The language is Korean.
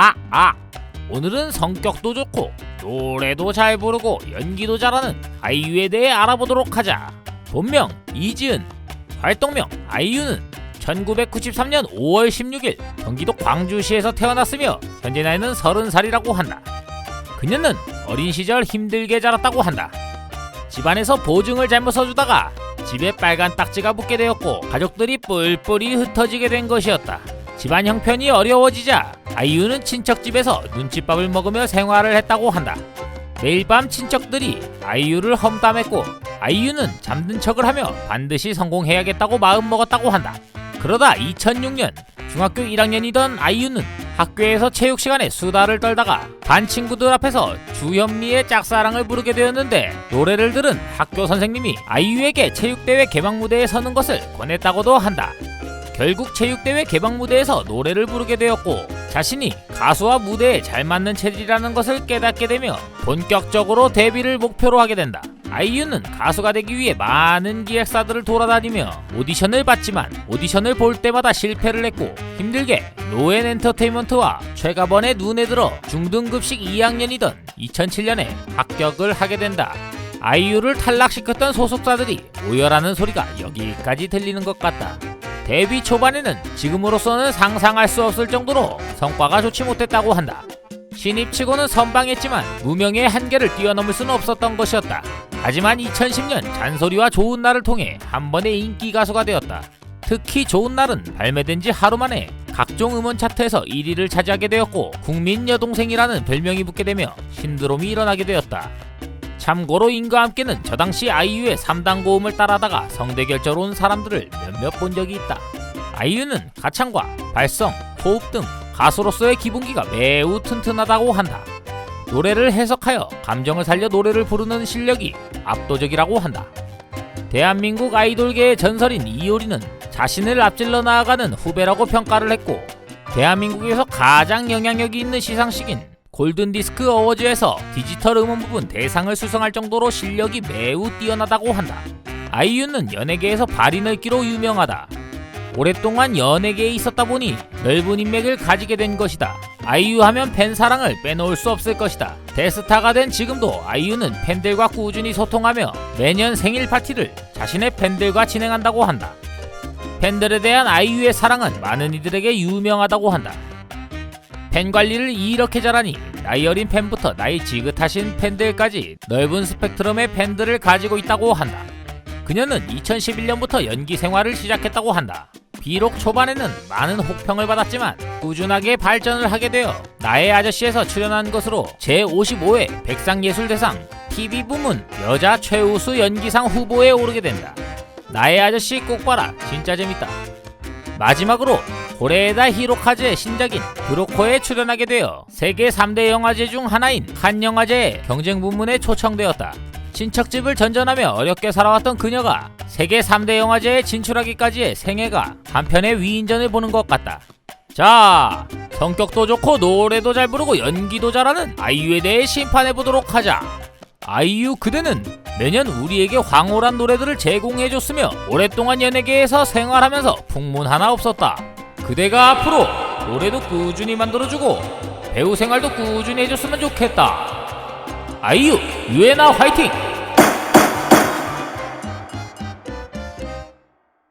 아, 아. 오늘은 성격도 좋고 노래도 잘 부르고 연기도 잘하는 아이유에 대해 알아보도록 하자. 본명 이지은, 활동명 아이유는 1993년 5월 16일 경기도 광주시에서 태어났으며 현재 나이는 30살이라고 한다. 그녀는 어린 시절 힘들게 자랐다고 한다. 집안에서 보증을 잘못 써주다가 집에 빨간 딱지가 붙게 되었고 가족들이 뿔뿔이 흩어지게 된 것이었다. 집안 형편이 어려워지자 아이유는 친척 집에서 눈칫밥을 먹으며 생활을 했다고 한다. 매일 밤 친척들이 아이유를 험담했고 아이유는 잠든 척을 하며 반드시 성공해야겠다고 마음먹었다고 한다. 그러다 2006년 중학교 1학년이던 아이유는 학교에서 체육 시간에 수다를 떨다가 반 친구들 앞에서 주현미의 짝사랑을 부르게 되었는데 노래를 들은 학교 선생님이 아이유에게 체육대회 개막 무대에 서는 것을 권했다고도 한다. 결국 체육대회 개막 무대에서 노래를 부르게 되었고 자신이 가수와 무대에 잘 맞는 체질이라는 것을 깨닫게 되며 본격적으로 데뷔를 목표로 하게 된다. 아이유는 가수가 되기 위해 많은 기획사들을 돌아다니며 오디션을 봤지만 오디션을 볼 때마다 실패를 했고 힘들게 노엔 엔터테인먼트와 최가번에 눈에 들어 중등급식 2학년이던 2007년에 합격을 하게 된다. 아이유를 탈락시켰던 소속사들이 오열하는 소리가 여기까지 들리는 것 같다. 데뷔 초반에는 지금으로서는 상상할 수 없을 정도로 성과가 좋지 못했다고 한다. 신입치고는 선방했지만 무명의 한계를 뛰어넘을 수는 없었던 것이었다. 하지만 2010년 잔소리와 좋은 날을 통해 한 번의 인기 가수가 되었다. 특히 좋은 날은 발매된 지 하루 만에 각종 음원 차트에서 1위를 차지하게 되었고 국민 여동생이라는 별명이 붙게 되며 신드롬이 일어나게 되었다. 참고로 인과 함께는 저 당시 아이유의 3단 고음을 따라다가 성대 결절 온 사람들을 몇몇 본 적이 있다. 아이유는 가창과 발성, 호흡 등 가수로서의 기본기가 매우 튼튼하다고 한다. 노래를 해석하여 감정을 살려 노래를 부르는 실력이 압도적이라고 한다. 대한민국 아이돌계의 전설인 이효리는 자신을 앞질러 나아가는 후배라고 평가를 했고 대한민국에서 가장 영향력이 있는 시상식인 골든디스크 어워즈에서 디지털 음원 부분 대상을 수상할 정도로 실력이 매우 뛰어나다고 한다. 아이유는 연예계에서 발이 넓기로 유명하다. 오랫동안 연예계에 있었다 보니 넓은 인맥을 가지게 된 것이다. 아이유 하면 팬 사랑을 빼놓을 수 없을 것이다. 대스타가 된 지금도 아이유는 팬들과 꾸준히 소통하며 매년 생일 파티를 자신의 팬들과 진행한다고 한다. 팬들에 대한 아이유의 사랑은 많은 이들에게 유명하다고 한다. 팬 관리를 이렇게 잘하니 나이 어린 팬부터 나이 지긋하신 팬들까지 넓은 스펙트럼의 팬들을 가지고 있다고 한다. 그녀는 2011년부터 연기 생활을 시작했다고 한다. 비록 초반에는 많은 혹평을 받았지만 꾸준하게 발전을 하게 되어 나의 아저씨에서 출연한 것으로 제55회 백상예술대상 TV 부문 여자 최우수 연기상 후보에 오르게 된다. 나의 아저씨 꼭 봐라 진짜 재밌다. 마지막으로 고레에다 히로카즈의 신작인 브로코에 출연하게 되어 세계 3대 영화제 중 하나인 칸 영화제의 경쟁 부문에 초청되었다. 친척집을 전전하며 어렵게 살아왔던 그녀가 세계 3대 영화제에 진출하기까지의 생애가 한편의 위인전을 보는 것 같다. 자, 성격도 좋고 노래도 잘 부르고 연기도 잘하는 아이유에 대해 심판해 보도록 하자. 아이유 그대는 매년 우리에게 황홀한 노래들을 제공해줬으며 오랫동안 연예계에서 생활하면서 풍문 하나 없었다. 그대가 앞으로 노래도 꾸준히 만들어주고 배우 생활도 꾸준히 해줬으면 좋겠다. 아이유, 유에나 화이팅!